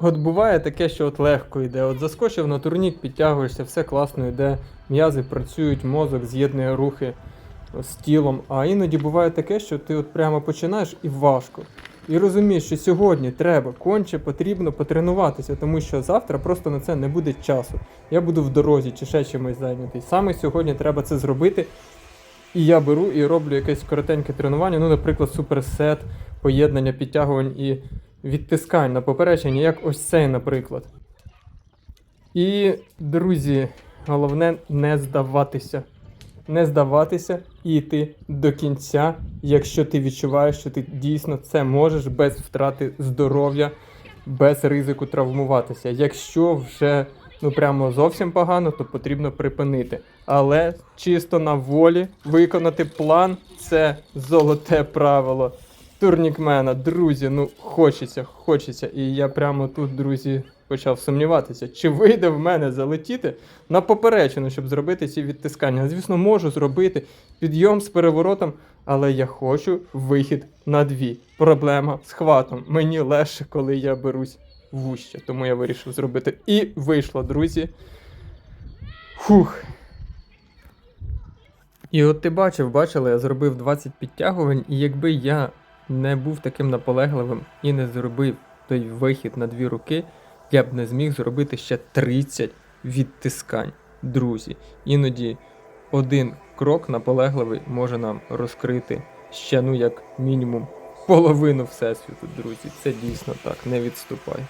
От буває таке, що от легко йде. От заскочив на турнік, підтягуєшся, все класно йде, м'язи працюють, мозок з'єднує рухи з тілом. А іноді буває таке, що ти от прямо починаєш і важко. І розумієш, що сьогодні треба, конче потрібно потренуватися, тому що завтра просто на це не буде часу. Я буду в дорозі чи ще чимось зайнятий. Саме сьогодні треба це зробити. І я беру і роблю якесь коротеньке тренування, ну, наприклад, суперсет, поєднання підтягувань і відтискань на попередження, як ось цей, наприклад. І, друзі, головне не здаватися. Не здаватися і йти до кінця, якщо ти відчуваєш, що ти дійсно це можеш без втрати здоров'я, без ризику травмуватися. Якщо вже ну прямо зовсім погано, то потрібно припинити. Але чисто на волі виконати план це золоте правило турнікмена. Друзі, ну хочеться, хочеться. І я прямо тут, друзі, почав сумніватися, чи вийде в мене залетіти на поперечину, щоб зробити ці відтискання. Звісно, можу зробити підйом з переворотом, але я хочу вихід на дві. Проблема з хватом. Мені легше, коли я берусь вуще. Тому я вирішив зробити. І вийшло, друзі. Фух. І от ти бачив, бачила, я зробив 20 підтягувань, і якби я не був таким наполегливим і не зробив той вихід на дві руки, я б не зміг зробити ще 30 відтискань. Друзі, іноді один крок наполегливий може нам розкрити ще, ну як мінімум, половину всесвіту, друзі. Це дійсно так, не відступай.